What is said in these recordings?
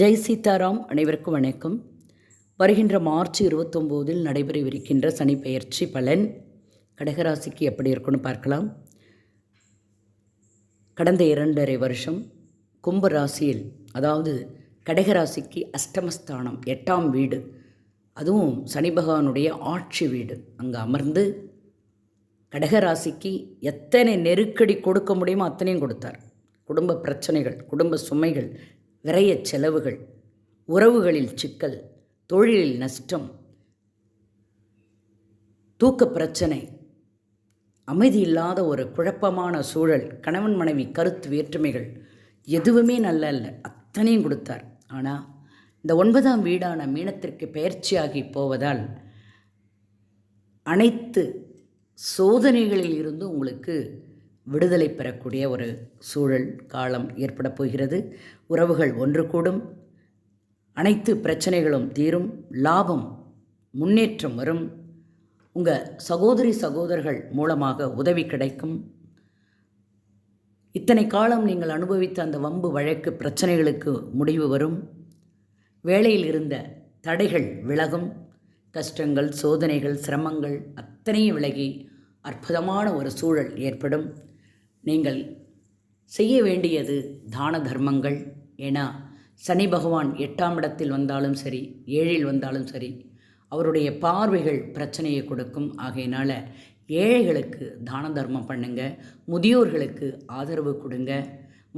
ஜெய் சீதாராம் அனைவருக்கும் வணக்கம். வருகின்ற மார்ச் இருபத்தொம்போதில் நடைபெறவிருக்கின்ற சனி பெயர்ச்சி பலன் கடகராசிக்கு எப்படி இருக்குன்னு பார்க்கலாம். கடந்த இரண்டரை வருஷம் கும்ப ராசியில் அதாவது கடகராசிக்கு அஷ்டமஸ்தானம் எட்டாம் வீடு அதுவும் சனி பகவானுடைய ஆட்சி வீடு. அங்கே அமர்ந்து கடகராசிக்கு எத்தனை நெருக்கடி கொடுக்க முடியுமோ அத்தனையும் கொடுத்தார். குடும்ப பிரச்சனைகள் குடும்ப சுமைகள் விரைய செலவுகள் உறவுகளில் சிக்கல் தொழிலில் நஷ்டம் தூக்க பிரச்சனை அமைதி இல்லாத ஒரு குழப்பமான சூழல் கணவன் மனைவி கருத்து வேற்றுமைகள் எதுவுமே நல்ல அல்ல அத்தனையும் கொடுத்தார். ஆனால் இந்த ஒன்பதாம் வீடான மீனத்திற்கு பயிற்சியாகி போவதால் அனைத்து சோதனைகளில் இருந்து உங்களுக்கு விடுதலை பெறக்கூடிய ஒரு சூழல் காலம் ஏற்பட போகிறது. உறவுகள் ஒன்று கூடும். அனைத்து பிரச்சனைகளும் தீரும். லாபம் முன்னேற்றம் வரும். உங்கள் சகோதரி சகோதரர்கள் மூலமாக உதவி கிடைக்கும். இத்தனை காலம் நீங்கள் அனுபவித்த அந்த வம்பு வழக்கு பிரச்சனைகளுக்கு முடிவு வரும். வேலையில் இருந்த தடைகள் விலகும். கஷ்டங்கள் சோதனைகள் சிரமங்கள் அத்தனையும் விலகி அற்புதமான ஒரு சூழல் ஏற்படும். நீங்கள் செய்ய வேண்டியது தான தர்மங்கள். ஏன்னா சனி பகவான் எட்டாம் இடத்தில் வந்தாலும் சரி ஏழில் வந்தாலும் சரி அவருடைய பார்வைகள் பிரச்சனையை கொடுக்கும். ஆகையினால் ஏழைகளுக்கு தான தர்மம் பண்ணுங்க. முதியோர்களுக்கு ஆதரவு கொடுங்க.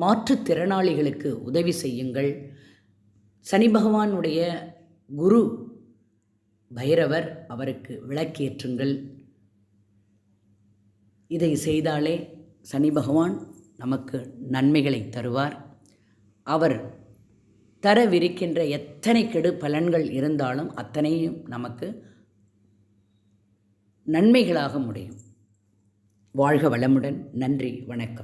மாற்றுத்திறனாளிகளுக்கு உதவி செய்யுங்கள். சனி பகவானுடைய குரு பைரவர் அவருக்கு விளக்கேற்றுங்கள். இதை செய்தாலே சனி பகவான் நமக்கு நன்மைகளை தருவார். அவர் தரவிருக்கின்ற எத்தனை கெடு பலன்கள் இருந்தாலும் அத்தனையும் நமக்கு நன்மைகளாக முடியும். வாழ்க வளமுடன். நன்றி. வணக்கம்.